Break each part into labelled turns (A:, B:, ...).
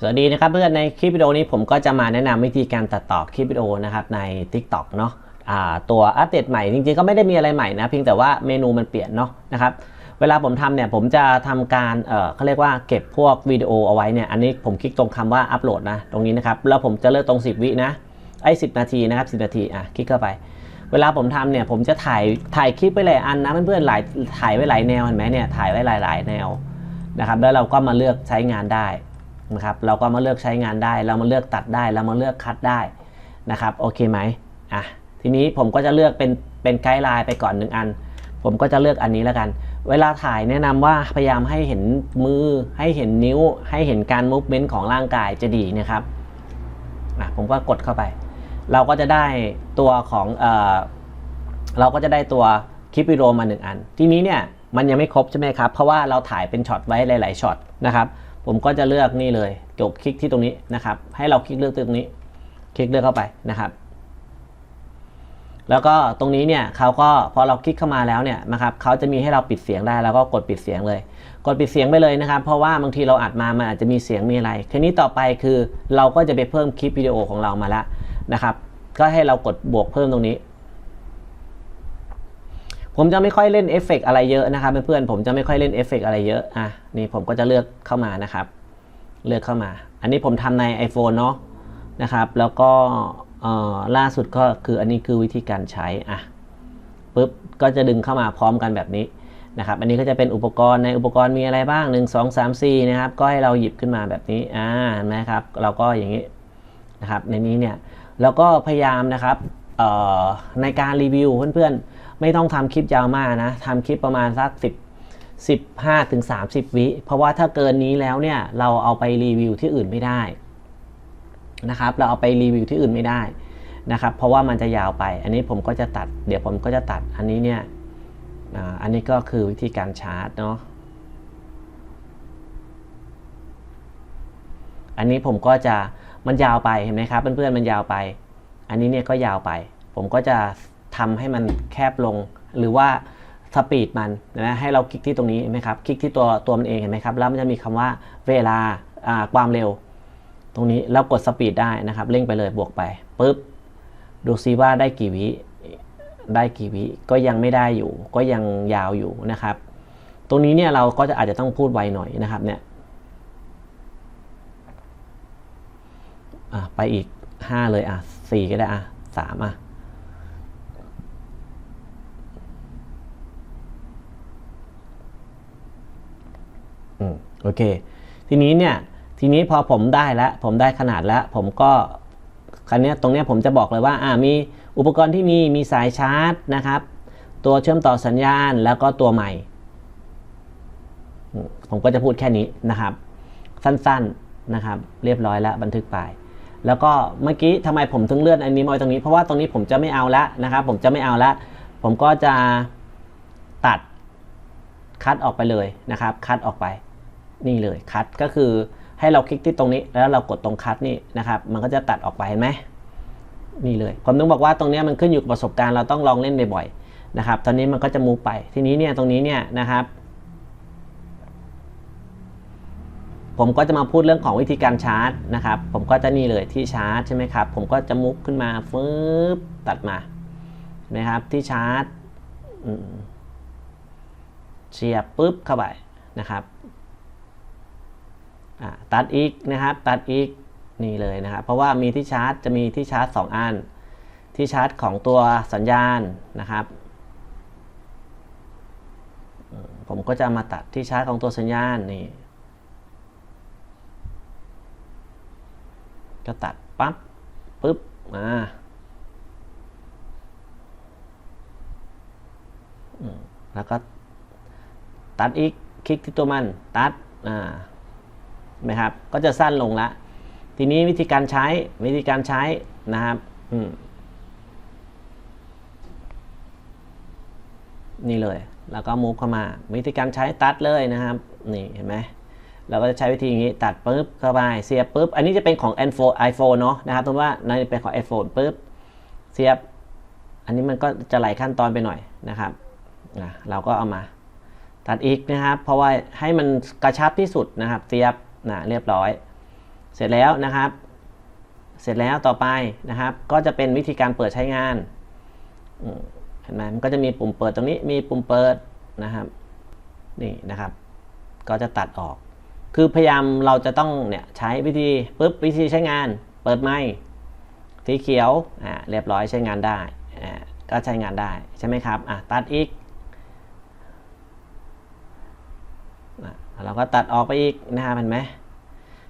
A: สวัสดีนะครับเพื่อนในคลิปวิดีโอนี้ผมก็จะมาแนะนำวิธีการตัดต่อคลิปวิดีโอนะครับใน TikTok เนาะตัวอัปเดตใหม่จริงๆก็ไม่ได้มีอะไรใหม่นะเพียงแต่ว่าเมนูมันเปลี่ยนเนาะนะครับเวลาผมทำเนี่ยผมจะทำการเเขาเรียกว่าเก็บพวกวิดีโอเอาไว้เนี่ยอันนี้ผมคลิกตรงคำว่าอัปโหลดนะตรงนี้นะครับแล้วผมจะเลือกตรง 10 วินะไอ้10นาทีนะครับ10 นาทีอะคลิกเข้าไป เวลาผมทำเนี่ยผมจะถ่ายถ่ายคลิปไปหลายอันนะเพื่อนๆหลายถ่ายไว้หลายแนวเห็นไหมเนี่ยถ่ายไว้หลายๆ แนวนะครับแล้วเราก็มาเลือกใช้งานได้ นะครับเราก็มาเลือกใช้งานได้ เรามาเลือกตัดได้ เรามาเลือกคัดได้นะครับโอเคไหมอะทีนี้ผมก็จะเลือกเป็นเป็นไกด์ไลน์ไปก่อนหนึ่งอัน ผมก็จะเลือกอันนี้แล้วกัน เวลาถ่ายแนะนำว่าพยายามให้เห็นมือให้เห็นนิ้ว ให้เห็นการมูฟเมนต์ของร่างกายจะดีนะครับอะผมก็กดเข้าไป เราก็จะได้ตัวของเออเราก็จะได้ตัวคลิปวิดีโอมาหนึ่งอัน ทีนี้เนี่ยมันยังไม่ครบใช่ไหมครับ เพราะว่าเราถ่ายเป็นช็อตไว้หลาย ๆช็อตนะครับ ผมก็จะเลือกนี่เลยกดคลิกที่ตรงนี้นะครับ ให้เราคลิกเลือกตรงนี้ คลิกเลือกเข้าไปนะครับ แล้วก็ตรงนี้เนี่ยเขาก็พอเราคลิกเข้ามาแล้วเนี่ยนะครับเขาจะมีให้เราปิดเสียงได้แล้วก็กดปิดเสียงเลย กดปิดเสียงไปเลยนะครับ เพราะว่าบางทีเราอัดมามันอาจจะมีเสียงมีอะไรทีนี้ต่อไปคือเราก็จะไปเพิ่มคลิปวิดีโอของเรามาแล้วนะครับ ก็ให้เรากดบวกเพิ่มตรงนี้ ผมจะไม่ค่อยเล่นเอฟเฟกอะไรเยอะนะครับเพื่อนๆผมจะไม่ค่อยเล่นเอฟเฟกอะไรเยอะอะนี่ผมก็จะเลือกเข้ามานะครับ เลือกเข้ามา อันนี้ผมทำใน iPhone เนาะนะครับ แล้วก็ล่าสุดก็คืออันนี้คือวิธีการใช้อะปุ๊บก็จะดึงเข้ามาพร้อมกันแบบนี้นะครับ อันนี้ก็จะเป็นอุปกรณ์ในอุปกรณ์มีอะไรบ้าง 1 2 3 4นะครับ ก็ให้เราหยิบขึ้นมาแบบนี้อ่านไหมครับ เราก็อย่างนี้นะครับ ในนี้เนี่ย แล้วก็พยายามนะครับในการรีวิวเพื่อนๆ ไม่ต้องทำคลิปยาวมากนะทำคลิปประมาณสัก10 15ถึง30 วิ เพราะว่าถ้าเกินนี้แล้วเนี่ยเราเอาไปรีวิวที่อื่นไม่ได้นะครับ เราเอาไปรีวิวที่อื่นไม่ได้นะครับ เพราะว่ามันจะยาวไป อันนี้ผมก็จะตัด เดี๋ยวผมก็จะตัดอันนี้เนี่ยอันนี้ก็คือวิธีการชาร์จเนาะอันนี้ผมก็จะมันยาวไปเห็นไหมครับเพื่อนๆมันยาวไป อันนี้เนี่ยก็ยาวไป ผมก็จะ ทำให้มันแคบลง หรือว่าสปีดมันนะให้เราคลิกที่ตรงนี้เห็นไหมครับคลิกที่ตัวตัวมันเองเห็นไหมครับแล้วมันจะมีคำว่าเวลาความเร็ว ตรงนี้แล้วกดสปีดได้นะครับเร่งไปเลยบวกไปปุ๊บดูซิว่าได้กี่วิได้กี่วิก็ยังไม่ได้อยู่ ก็ยังยาวอยู่นะครับ ตรงนี้เนี่ยเราก็จะอาจจะต้องพูดไวหน่อยนะครับเนี่ยไปอีก 5 เลยอะ4ก็ได้อะ3อะ อืมโอเค ทีนี้เนี่ยทีนี้พอผมได้แล้วผมได้ขนาดแล้ว ผมก็คันนี้ตรงนี้ผมจะบอกเลยว่าอ่ามีอุปกรณ์ที่มีมีสายชาร์จนะครับ ตัวเชื่อมต่อสัญญาณแล้วก็ตัวใหม่ ผมก็จะพูดแค่นี้นะครับ สั้นๆนะครับ เรียบร้อยแล้วบันทึกไปแล้วก็เมื่อกี้ทำไมผมถึงเลื่อนอันนี้มาไว้ตรงนี้เพราะว่าตรงนี้ผมจะไม่เอาแล้วนะครับ ผมจะไม่เอาแล้วผมก็จะตัดคัดออกไปเลยนะครับ คัดออกไป นี่เลยคัดก็คือให้เราคลิกที่ตรงนี้ แล้วเรากดตรงคัดนี่นะครับมันก็จะตัดออกไปเห็นไหมนี่เลย ผมต้องบอกว่าตรงนี้มันขึ้นอยู่กับประสบการณ์เราต้องลองเล่นบ่อยๆนะครับ ตอนนี้มันก็จะมูไปทีนี้เนี่ยตรงนี้เนี่ยนะครับ ผมก็จะมาพูดเรื่องของวิธีการชาร์จนะครับ ผมก็จะนี่เลยที่ชาร์จใช่ไหมครับ ผมก็จะมุกขึ้นมาฟึบตัดมานะครับที่ชาร์จเสียบปุ๊บเข้าไปนะครับ ตัดอีกนะครับ ตัดอีกนี่เลยนะครับ เพราะว่ามีที่ชาร์จจะมีที่ชาร์จ 2 อัน ที่ชาร์จของตัวสัญญาณนะครับ ผมก็จะมาตัดที่ชาร์จของตัวสัญญาณนี่ ก็ตัดปั๊บปุ๊บมาแล้วก็ตัดอีกคลิกที่ตัวมันตัดอ่า นะครับ ก็จะสั้นลงละ ทีนี้วิธีการใช้วิธีการใช้นะครับนี่เลย แล้วก็มูฟเข้ามา วิธีการใช้ตัดเลยนะครับ นี่เห็นไหมเราก็จะใช้วิธีอย่างนี้ตัดปุ๊บเข้าไปเสียบปุ๊บ อันนี้จะเป็นของ iPhone iPhone เนาะนะครับตรงว่าในเป็นของ iPhone ปุ๊บเสียบ อันนี้มันก็จะไหลขั้นตอนไปหน่อยนะครับนะเราก็เอามา ตัดอีกนะครับ เพราะว่าให้มันกระชับที่สุดนะครับ เสียบ นะเรียบร้อย เสร็จแล้วนะครับ เสร็จแล้วต่อไปนะครับ ก็จะเป็นวิธีการเปิดใช้งานเห็นไหมมันก็จะมีปุ่มเปิดตรงนี้มีปุ่มเปิดนะครับนี่นะครับ ก็จะตัดออก คือพยายามเราจะต้องเนี่ยใช้วิธีปุ๊บวิธีใช้งาน เปิดไมค์สีเขียวอ่าเรียบร้อยใช้งานได้อ่าก็ใช้งานได้ใช่ไหมครับอะตัดอีกอะ เราก็ตัดออกไปอีกนะครับเห็นไหม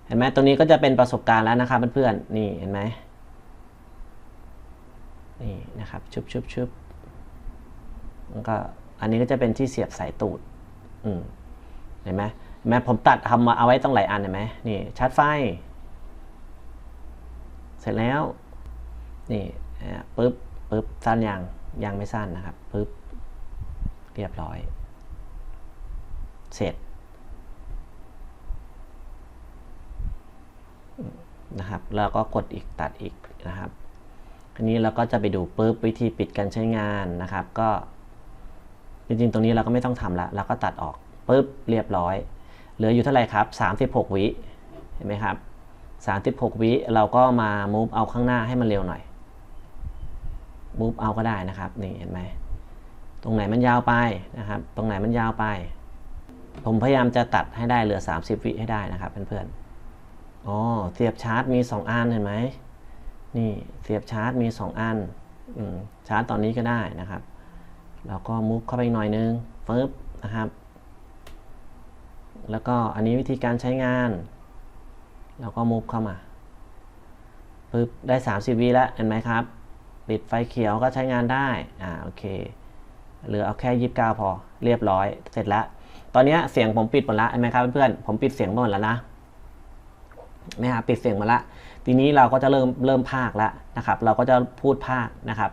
A: เห็นไหมตรงนี้ก็จะเป็นประสบการณ์แล้วนะครับเพื่อนๆนี่เห็นไหมนี่นะครับชุบชุบชุบแล้วก็อันนี้ก็จะเป็นที่เสียบสายตูดอืมเห็นไหมเห็นไหมผมตัดทำมาเอาไว้ต้องหลายอันเห็นไหมนี่ชาร์จไฟ เสร็จแล้ว นี่ปึ๊บปึ๊บสั้นยังยังไม่สั้นนะครับปึ๊บเรียบร้อย เสร็จ นะครับ แล้วก็กดอีกตัดอีกนะครับทีนี้เราก็จะไปดูปึ๊บวิธีปิดการใช้งานนะครับ ก็จริงๆ ตรงนี้เราก็ไม่ต้องทำละเราก็ตัดออกปึ๊บเรียบร้อย เหลืออยู่เท่าไหร่ครับ 36 วิเห็นไหมครับ 36 วิเราก็มา move เอาข้างหน้าให้มันเร็วหน่อย move เอาก็ได้นะครับนี่เห็นไหมตรงไหนมันยาวไปนะครับ ตรงไหนมันยาวไป ผมพยายามจะตัดให้ได้เหลือ 30 วิให้ได้นะครับเพื่อนๆ อ๋อเสียบชาร์จมี 2 อันเห็นไหมนี่เสียบชาร์จมี 2 อันอชาร์จตอนนี้ก็ได้นะครับ แล้วก็ move เข้าไปหน่อยนึงปึ๊บนะครับ แล้วก็อันนี้วิธีการใช้งาน แล้วก็มุฟเข้ามาปึ๊บได้ 30วิแล้วเห็นไหมครับ ปิดไฟเขียวก็ใช้งานได้ อ่าโอเค เหลือเอาแค่ 29 พอ เรียบร้อย เสร็จแล้ว ตอนนี้เสียงผมปิดหมดแล้วเห็นไหมครับเพื่อน ผมปิดเสียงหมดแล้วนะ นะครับปิดเสียงมดละทีนี้เราก็จะเริ่มเริ่มภาคแล้วนะครับ เราก็จะพูดภาคนะครับ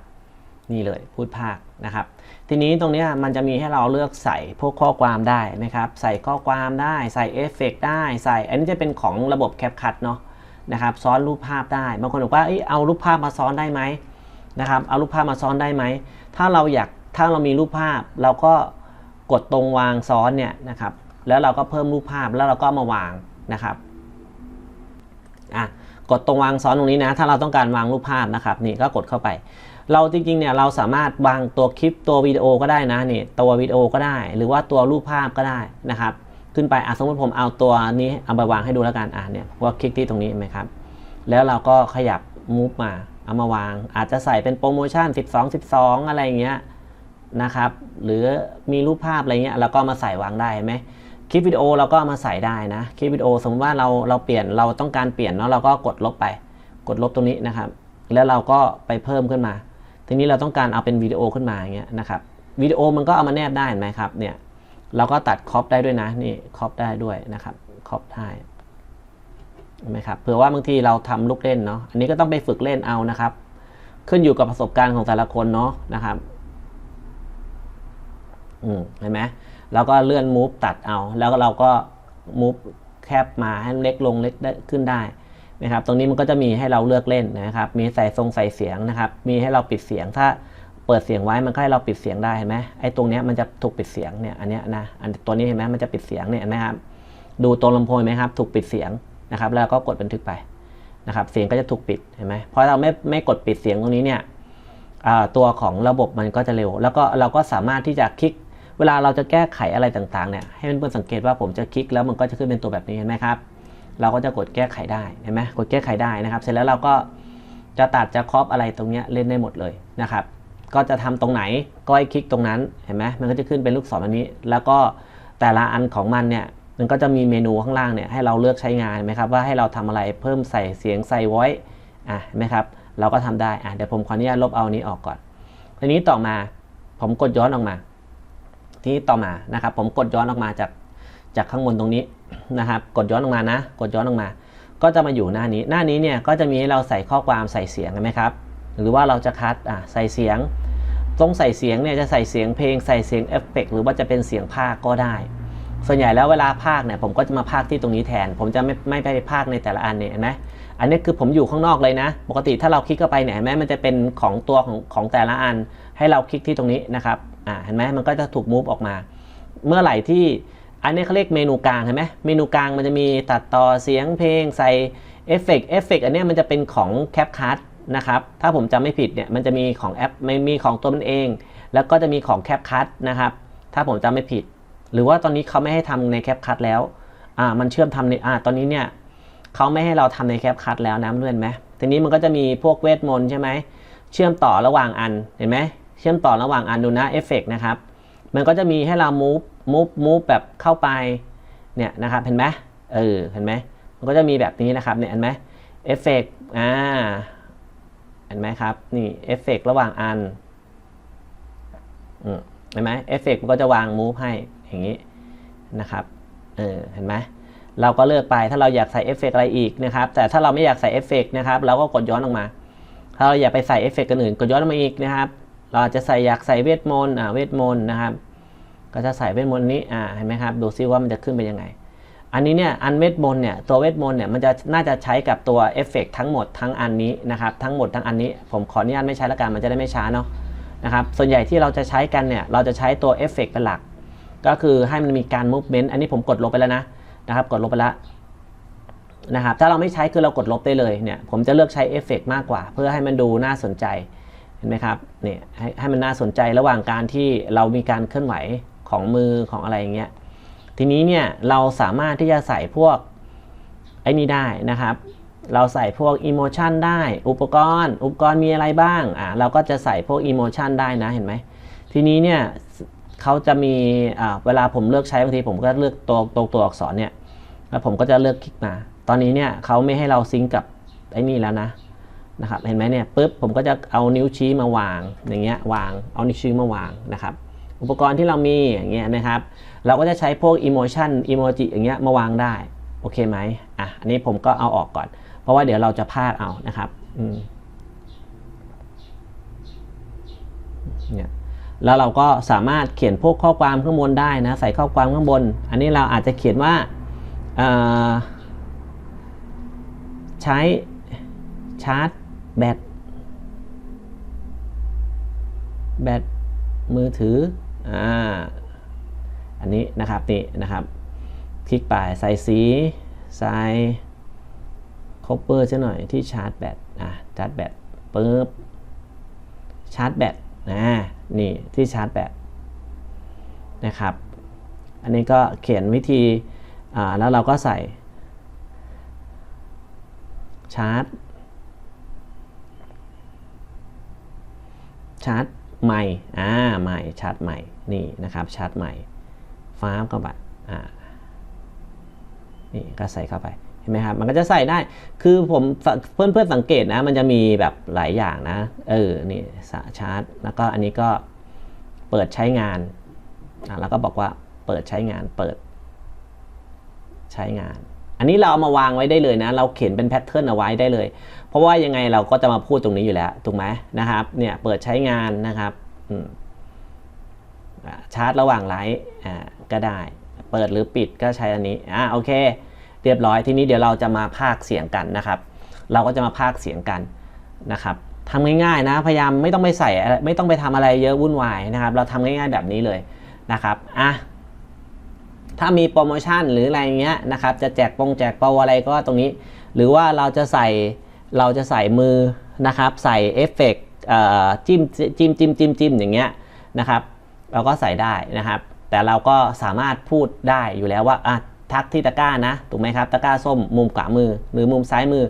A: นี่เลยพูดภาคนะครับ ทีนี้ตรงนี้มันจะมีให้เราเลือกใส่พวกข้อความได้นะครับ ใส่ข้อความได้ใส่เอฟเฟกได้ใส่ อันนี้จะเป็นของระบบแคปคัทเนาะนะครับ ซ้อนรูปภาพได้บางคนบอกว่าเอารูปภาพมาซ้อนได้ไหมนะครับ เอารูปภาพมาซ้อนได้ไหมถ้าเราอยากถ้าเรามีรูปภาพเราก็กดตรงวางซ้อนเนี่ยนะครับ แล้วเราก็เพิ่มรูปภาพแล้วเราก็มาวางนะครับ อะกดตรงวางซ้อนตรงนี้นะ ถ้าเราต้องการวางรูปภาพนะครับนี่ก็กดเข้าไป เราจริงๆเนี่ยเราสามารถวางตัวคลิปตัววิดีโอก็ได้นะนี่ตัววิดีโอก็ได้ หรือว่าตัวรูปภาพก็ได้นะครับ ขึ้นไปอะสมมติผมเอาตัวนี้เอาไปวางให้ดูแล้วกันอะเนี่ยว่าคลิกที่ตรงนี้ไหมครับ แล้วเราก็ขยับมูฟมาเอามาวาง อาจจะใส่เป็นโปรโมชั่น 12 12 อะไรเงี้ยนะครับ หรือมีรูปภาพอะไรเงี้ยเราก็มาใส่วางได้ไหม คลิปวิดีโอเราก็มาใส่ได้นะ คลิปวิดีโอสมมติว่าเราเราเปลี่ยนเราต้องการเปลี่ยนเนาะเราก็กดลบไป กดลบตรงนี้นะครับ แล้วเราก็ไปเพิ่มขึ้นมา ทีนี้เราต้องการเอาเป็นวิดีโอขึ้นมาอย่างเงี้ยนะครับวิดีโอมันก็เอามาแนบได้เห็นไหมครับเนี่ยเราก็ตัดครอปได้ด้วยนะนี่ครอปได้ด้วยนะครับครอปได้เห็นไหมครับเผื่อว่าบางทีเราทำลูกเล่นเนาะอันนี้ก็ต้องไปฝึกเล่นเอานะครับ ขึ้นอยู่กับประสบการณ์ของแต่ละคนเนาะนะครับ อืมเห็นไหมเราก็เลื่อนมูฟตัดเอา แล้วเราก็มูฟแคบมาให้เล็กลงเล็กได้ขึ้นได้นะครับ ตรงนี้มันก็จะมีให้เราเลือกเล่นนะครับ มีใส่ทรงใส่เสียงนะครับ มีให้เราปิดเสียง ถ้าเปิดเสียงไว้มันก็ให้เราปิดเสียงได้เห็นไหมไอ้ตรงเนี้ยมันจะถูกปิดเสียงเนี่ยอันเนี้ยนะอันตัวนี้เห็นไหมมันจะปิดเสียงเนี่ยนะครับ ดูตัวลำโพงไหมครับ ถูกปิดเสียงนะครับ แล้วก็กดบันทึกไปนะครับ เสียงก็จะถูกปิดเห็นไหมเพราะเราไม่ไม่กดปิดเสียงตรงนี้เนี่ยตัวของระบบมันก็จะเร็ว แล้วก็เราก็สามารถที่จะคลิก เวลาเราจะแก้ไขอะไรต่างๆเนี่ยให้เพื่อนๆสังเกตว่าผมจะคลิกแล้วมันก็จะขึ้นเป็นตัวแบบนี้เห็นไหมครับ เราก็จะกดแก้ไขได้เห็นไหมกดแก้ไขได้นะครับ เสร็จแล้วเราก็จะตัดจะครอปอะไรตรงนี้เล่นได้หมดเลยนะครับ ก็จะทำตรงไหนก็ให้คลิกตรงนั้นเห็นไหมมันก็จะขึ้นเป็นลูกศรอันนี้ แล้วก็แต่ละอันของมันเนี่ยมันก็จะมีเมนูข้างล่างเนี่ยให้เราเลือกใช้งานไหมครับว่าให้เราทำอะไรเพิ่มใส่เสียงใส่ไว้อะเห็นไหมครับเราก็ทำได้อะเดี๋ยวผมขออนุญาตลบเอานี้ออกก่อนทีนี้ต่อมาผมกดย้อนออกมา ทีนี้ต่อมานะครับ ผมกดย้อนออกมาจากจากข้างบนตรงนี้นะครับ กดย้อนลงมานะ กดย้อนลงมา ก็จะมาอยู่หน้านี้ หน้านี้เนี่ยก็จะมีให้เราใส่ข้อความใส่เสียงไหมครับ หรือว่าเราจะคัดอะใส่เสียงตรงใส่เสียงเนี่ยจะใส่เสียงเพลงใส่เสียงเอฟเฟกหรือว่าจะเป็นเสียงภาคก็ได้ ส่วนใหญ่แล้วเวลาภาคเนี่ยผมก็จะมาภาคที่ตรงนี้แทน ผมจะไม่ไม่ไปภาคในแต่ละอันเนี่ยนะอันนี้คือผมอยู่ข้างนอกเลยนะ ปกติถ้าเราคลิกเข้าไปเนี่ยเห็นไหมมันจะเป็นของตัวของของแต่ละอัน ให้เราคลิกที่ตรงนี้นะครับ อ่าเห็นไหมมันก็จะถูกมูฟออกมา เมื่อไหร่ที่อันนี้เขาเรียกเมนูกลางเห็นไหมเมนูกลางมันจะมีตัดต่อเสียงเพลงใส่เอฟเฟกต์เอฟเฟกต์อันนี้มันจะเป็นของแคปคัทนะครับ ถ้าผมจำไม่ผิดเนี่ยมันจะมีของแอปไม่มีของตัวมันเอง แล้วก็จะมีของแคปคัทนะครับ ถ้าผมจำไม่ผิด หรือว่าตอนนี้เขาไม่ให้ทำในแคปคัทแล้วอ่ามันเชื่อมทำในอ่าตอนนี้เนี่ยเขาไม่ให้เราทำในแคปคัทแล้วนะเพื่อนไหมทีนี้มันก็จะมีพวกเวทมนต์ใช่ไหมเชื่อมต่อระหว่างอันเห็นไหม เชื่อมต่อระหว่างอนดูนะเอฟเฟกนะครับ มันก็จะมีให้เรา move move move แบบเข้าไปเนี่ยนะครับเห็นไหมเออเห็นไหมมันก็จะมีแบบนี้นะครับเนี่ยเห็นไหมเอฟเฟกอ่าเห็นไหมครับนี่เอฟเฟกระหว่างอันอืมเห็นไหมเอฟเฟกมันก็จะวาง move ให้อย่างนี้นะครับเออเห็นไหมเราก็เลือกไปถ้าเราอยากใส่เอฟเฟกอะไรอีกนะครับแต่ถ้าเราไม่อยากใส่เอฟเฟกนะครับเราก็กดย้อนลงมา ถ้าเราอยากไปใส่เอฟเฟกต์กันอื่นกดย้อนลงมาอีกนะครับ เราอาจจะใส่อยากใส่เวทมนต์อ่าเวทมนต์นะครับ ก็จะใส่เวทมนต์นี้อ่าเห็นไหมครับ ดูซิว่ามันจะขึ้นเป็นยังไง อันนี้เนี่ยอันเวทมนต์เนี่ยตัวเวทมนต์เนี่ยมันจะน่าจะใช้กับตัวเอฟเฟกต์ทั้งหมดทั้งอันนี้นะครับทั้งหมดทั้งอันนี้ ผมขออนุญาตไม่ใช้ละกันมันจะได้ไม่ช้าเนาะนะครับส่วนใหญ่ที่เราจะใช้กันเนี่ยเราจะใช้ตัวเอฟเฟกต์เป็นหลัก ก็คือให้มันมีการ movement อันนี้ผมกดลบไปแล้วนะนะครับกดลบไปแล้วนะครับถ้าเราไม่ใช้คือเรากดลบได้เลยเนี่ยผมจะเลือกใช้เอฟเฟกมากกว่า เพื่อให้มันดูน่าสนใจ เห็นไหมครับเนี่ยให้ให้มันน่าสนใจระหว่างการที่เรามีการเคลื่อนไหวของมือของอะไรอย่างเงี้ยทีนี้เนี่ยเราสามารถที่จะใส่พวกไอ้นี่ได้นะครับ เราใส่พวกอิโมชันได้ อุปกรณ์ อุปกรณ์มีอะไรบ้างอ่าเราก็จะใส่พวกอิโมชันได้นะเห็นไหมทีนี้เนี่ยเขาจะมีอ่าเวลาผมเลือกใช้บางทีผมก็เลือกตัวตัวตัวอักษรเนี่ยแล้วผมก็จะเลือกคลิกมา ตอนนี้เนี่ยเขาไม่ให้เราซิงกับไอ้นี่แล้วนะ นะครับเห็นไหมเนี่ยปุ๊บผมก็จะเอานิ้วชี้มาวางอย่างเงี้ยวางเอานิ้วชี้มาวางนะครับอุปกรณ์ที่เรามีอย่างเงี้ยนะครับ เราก็จะใช้พวก emotion emoji อย่างเงี้ยมาวางได้โอเคไหมอะอันนี้ผมก็เอาออกก่อน เพราะว่าเดี๋ยวเราจะพลาดเอานะครับอืมเนี่ยแล้วเราก็สามารถเขียนพวกข้อความข้างบนได้นะ ใส่ข้อความข้างบน อันนี้เราอาจจะเขียนว่าเออใช้ชาร์จ แบต แบตมือถือ อ่า อันนี้นะครับนี่นะครับ คลิกไปใส่สีใส่คอปเปอร์ซะหน่อยที่ชาร์จแบตอะชาร์จแบตปึ๊บชาร์จแบตนะนี่ที่ชาร์จแบตนะครับ อันนี้ก็เขียนวิธีอ่าแล้วเราก็ใส่ชาร์จ ชาร์จใหม่อ่าใหม่ชาร์จใหม่นี่นะครับชาร์จใหม่ฟ้าบเข้าไปอ่านี่ก็ใส่เข้าไปเห็นไหมครับมันก็จะใส่ได้คือผมเพื่อนเพื่อนสังเกตนะ มันจะมีแบบหลายอย่างนะเออนี่ชาร์จ แล้วก็อันนี้ก็เปิดใช้งานอ่าแล้วก็บอกว่าเปิดใช้งานเปิดใช้งาน อันนี้เราเอามาวางไว้ได้เลยนะ เราเขียนเป็นแพทเทิร์นเอาไว้ได้เลย เพราะว่ายังไงเราก็จะมาพูดตรงนี้อยู่แล้ว ถูกไหมนะครับ เนี่ยเปิดใช้งานนะครับชาร์จระหว่างไลฟ์ก็ได้ เปิดหรือปิดก็ใช้อันนี้ อ่าโอเค เรียบร้อย ทีนี้เดี๋ยวเราจะมาพากเสียงกันนะครับ เราก็จะมาพากเสียงกันนะครับทำง่ายๆนะ พยายามไม่ต้องไปใส่ ไม่ต้องไปทำอะไรเยอะวุ่นวายนะครับ เราทำง่ายๆแบบนี้เลยนะครับ อะ ถ้ามีโปรโมชั่นหรืออะไรเงี้ยนะครับจะแจกปงแจกโปรอะไรก็ตรงนี้ หรือว่าเราจะใส่เราจะใส่มือนะครับ ใส่เอฟเฟกจิ้มจิ้มจิ้มจิ้มจิ้มอย่างเงี้ยนะครับ เราก็ใส่ได้นะครับ แต่เราก็สามารถพูดได้อยู่แล้วว่าอะทักที่ตะกร้านะถูกไหมครับตะกร้าส้มมุมขวามือหรือมุมซ้ายมือ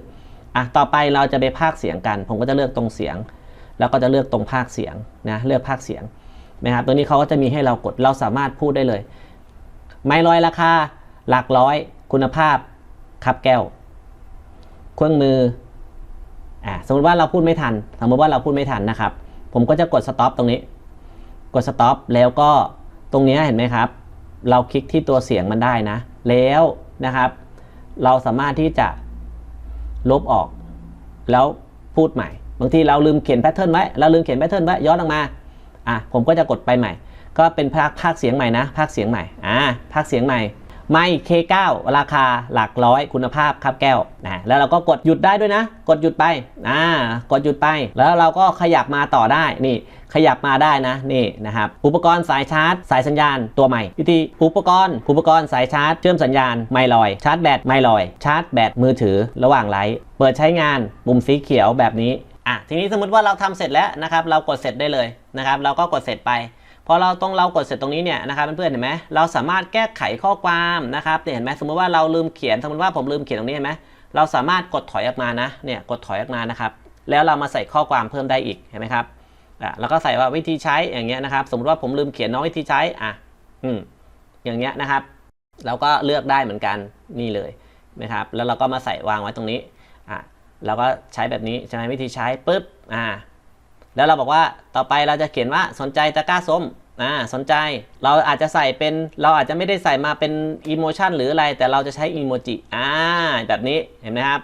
A: อะต่อไปเราจะไปพากเสียงกัน ผมก็จะเลือกตรงเสียง แล้วก็จะเลือกตรงพากเสียงนะเลือกพากเสียงนะครับตัวนี้เขาก็จะมีให้เรากดเราสามารถพูดได้เลย ไม่ลอยราคาหลักร้อย คุณภาพครับแก้ว เครื่องมืออ่าสมมติว่าเราพูดไม่ทัน สมมติว่าเราพูดไม่ทันนะครับ ผมก็จะกดสต็อปตรงนี้ กดสต็อปแล้วก็ตรงนี้เห็นไหมครับ เราคลิกที่ตัวเสียงมันได้นะ แล้วนะครับ เราสามารถที่จะลบออก แล้วพูดใหม่ บางทีเราลืมเขียนแพทเทิร์นไว้ เราลืมเขียนแพทเทิร์นไว้ย้อนออกมา อะ ผมก็จะกดไปใหม่ ก็เป็นภาคภาคเสียงใหม่นะ ภาคเสียงใหม่อ่าภาคเสียงใหม่ไม่ K9 ราคาหลักร้อยคุณภาพครับแก้วนะแล้วเราก็กดหยุดได้ด้วยนะ กดหยุดไปอ่ากดหยุดไป แล้วเราก็ขยับมาต่อได้นี่ขยับมาได้นะนี่นะครับอุปกรณ์สายชาร์จ สายสัญญาณตัวใหม่วิธีอุปกรณ์อุปกรณ์สายชาร์จเชื่อมสัญญาณไม่ลอย ชาร์จแบตไม่ลอย ชาร์จแบตมือถือระหว่างไลฟ์เปิดใช้งานปุ่มสีเขียวแบบนี้อะทีนี้สมมติว่าเราทำเสร็จแล้วนะครับเรากดเสร็จได้เลยนะครับเราก็กดเสร็จไป พอเราตรงเรากดเสร็จตรงนี้เนี่ยนะครับเพื่อนๆเห็นไหมเราสามารถแก้ไขข้อความนะครับเนี่ยเห็นไหมสมมติว่าเราลืมเขียนสมมติว่าผมลืมเขียนตรงนี้เห็นไหมเราสามารถกดถอยออกมานะเนี่ยกดถอยออกมานะครับแล้วเรามาใส่ข้อความเพิ่มได้อีกเห็นไหมครับอะแล้วก็ใส่ว่าวิธีใช้อย่างเงี้ยนะครับ สมมติว่าผมลืมเขียนน้องวิธีใช้อะอืมอย่างเงี้ยนะครับ เราก็เลือกได้เหมือนกันนี่เลยนะครับแล้วเราก็มาใส่วางไว้ตรงนี้อะเราก็ใช้แบบนี้ใช่ไหมวิธีใช้ปุ๊บอ่า แล้วเราบอกว่าต่อไปเราจะเขียนว่าสนใจตะกร้าส้มอ่าสนใจเราอาจจะใส่เป็นเราอาจจะไม่ได้ใส่มาเป็นอีโมชันหรืออะไร แต่เราจะใช้อีโมจิอ่าแบบนี้เห็นไหมครับ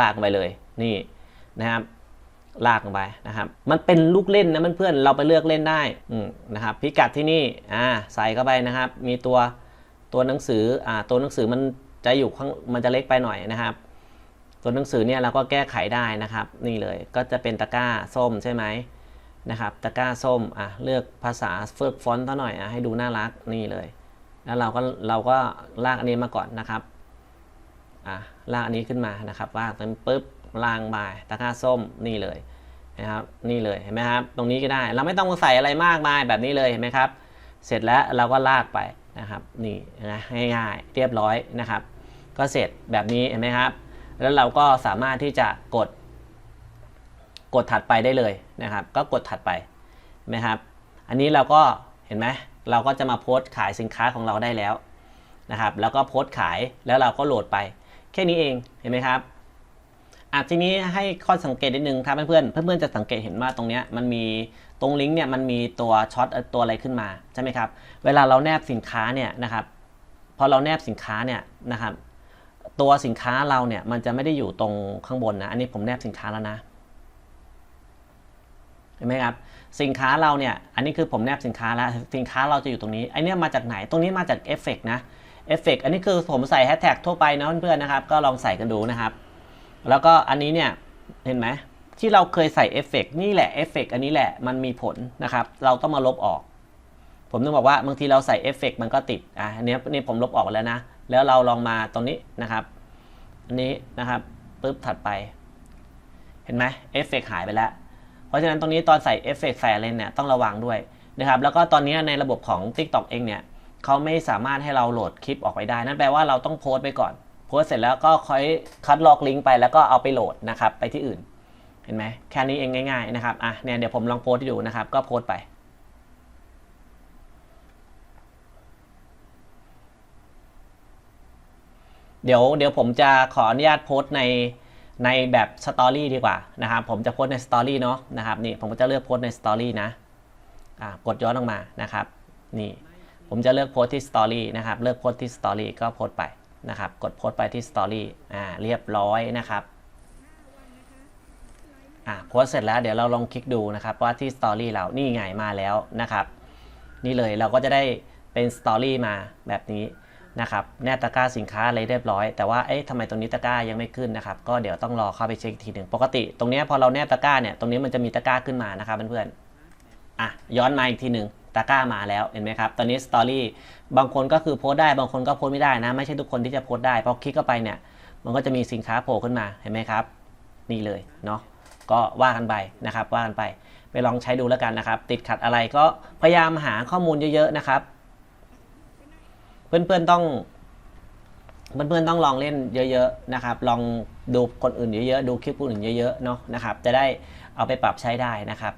A: ลากไปเลยนี่นะครับลากลงไปนะครับ มันเป็นลูกเล่นนะเพื่อนๆเราไปเลือกเล่นได้อืนะครับ พิกัดที่นี่อ่าใส่เข้าไปนะครับ มีตัวตัวหนังสืออ่าตัวหนังสือมันจะอยู่ข้างมันจะเล็กไปหน่อยนะครับ ตัวหนังสือเนี่ยเราก็แก้ไขได้นะครับ นี่เลยก็จะเป็นตะกร้าส้มใช่ไหมนะครับตะกร้าส้มอะเลือกภาษาเฟิร์กฟอนต์เท่าหน่อยอะให้ดูน่ารักนี่เลย แล้วเราก็เราก็ลากอันนี้มาก่อนนะครับอะลากอันนี้ขึ้นมานะครับลากเป็นปุ๊บลางมายตะกร้าส้มนี่เลยนะครับนี่เลยเห็นไหมครับตรงนี้ก็ได้เราไม่ต้องใส่อะไรมากมายแบบนี้เลยเห็นไหมครับ เสร็จแล้วเราก็ลากไปนะครับนี่นะง่ายๆเรียบร้อยนะครับ ก็เสร็จแบบนี้เห็นไหมครับ แล้วเราก็สามารถที่จะกด กดถัดไปได้เลยนะครับ ก็กดถัดไปนไหมครับ อันนี้เราก็เห็นไหมเราก็จะมาโพสต์ขายสินค้าของเราได้แล้วนะครับ แล้วก็โพสต์ขายแล้วเราก็โหลดไป แค่นี้เองเห็นไหมครับอะทีนี้ให้ข้อสังเกตนิดนึงครับเพื่อนๆเพื่อนๆจะสังเกตเห็นว่าตรงเนี้ยมันมีตรงลิงก์เนี่ยมันมีตัวช็อตตัวอะไรขึ้นมาใช่ไหมครับ เวลาเราแนบสินค้าเนี่ยนะครับพอเราแนบสินค้าเนี่ยนะครับ ตัวสินค้าเราเนี่ยมันจะไม่ได้อยู่ตรงข้างบนนะ อันนี้ผมแนบสินค้าแล้วนะ เห็นไหมครับ สินค้าเราเนี่ย อันนี้คือผมแนบสินค้าแล้ว สินค้าเราจะอยู่ตรงนี้ ไอเนี้ยมาจากไหน ตรงนี้มาจากเอฟเฟกนะ เอฟเฟกอันนี้คือผมใส่แฮชแท็กทั่วไปนะเพื่อนๆนะครับ ก็ลองใส่กันดูนะครับ แล้วก็อันนี้เนี่ย เห็นไหมที่เราเคยใส่เอฟเฟกนี่แหละเอฟเฟกอันนี้แหละ มันมีผลนะครับ เราต้องมาลบออก ผมต้องบอกว่าบางทีเราใส่เอฟเฟกมันก็ติด อะอันนี้นี่ผมลบออกแล้วนะ แล้วเราลองมาตรงนี้นะครับ อันนี้นะครับปุ๊บถัดไป เห็นไหมเอฟเฟกหายไปแล้ว เพราะฉะนั้นตรงนี้ตอนใส่เอฟเฟกใส่อะไรเนี่ยต้องระวังด้วยนะครับ แล้วก็ตอนนี้ในระบบของ TikTok เองเนี่ยเขาไม่สามารถให้เราโหลดคลิปออกไปได้ นั่นแปลว่าเราต้องโพสต์ไปก่อน โพสต์เสร็จแล้วก็ค่อยคัดลอกลิงก์ไปแล้วก็เอาไปโหลดนะครับไปที่อื่น เห็นไหมแค่นี้เองง่ายๆนะครับ อะเนี่ยเดี๋ยวผมลองโพสต์ให้ดูนะครับ ก็โพสต์ไป เดี๋ยวเดี๋ยวผมจะขออนุญาตโพสต์ในในแบบสตอรี่ดีกว่านะครับผมจะโพสต์ในสตอรี่เนาะนะครับนี่ผมก็จะเลือกโพสต์ในสตอรี่นะอ่ากดย้อนลงมานะครับนี่ผมจะเลือกโพสต์ที่สตอรี่นะครับเลือกโพสต์ที่สตอรี่ก็โพสต์ไปนะครับกดโพสต์ไปที่สตอรี่อ่าเรียบร้อยนะครับอ่าโพสเสร็จแล้วเดี๋ยวเราลองคลิกดูนะครับว่าที่สตอรี่เรานี่ไงมาแล้วนะครับนี่เลยเราก็จะได้เป็นสตอรี่มาแบบนี้ นะครับแนบตะกร้าสินค้าอะไรเรียบร้อย แต่ว่าเอ๊ะทำไมตรงนี้ตะกร้ายังไม่ขึ้นนะครับก็เดี๋ยวต้องรอเข้าไปเช็คทีหนึ่งปกติ ตรงนี้พอเราแนบตะกร้าเนี่ยตรงนี้มันจะมีตะกร้าขึ้นมานะครับเพื่อนๆอะย้อนมาอีกทีหนึ่งตะกร้ามาแล้วเห็นไหมครับตอนนี้สตอรี่บางคนก็คือโพสได้บางคนก็โพสไม่ได้นะไม่ใช่ทุกคนที่จะโพสได้พอคลิกเข้าไปเนี่ยมันก็จะมีสินค้าโผล่ขึ้นมาเห็นไหมครับ นี่เลยเนาะก็ว่ากันไปนะครับว่ากันไป ไปลองใช้ดูแล้วกันนะครับ ติดขัดอะไรก็พยายามหาข้อมูลเยอะๆนะครับ เพื่อนๆต้อง เพื่อนๆต้องลองเล่นเยอะๆนะครับ ลองดูคนอื่นเยอะๆ ดูคลิปคนอื่นเยอะๆเนาะนะครับ จะได้เอาไปปรับใช้ได้นะครับ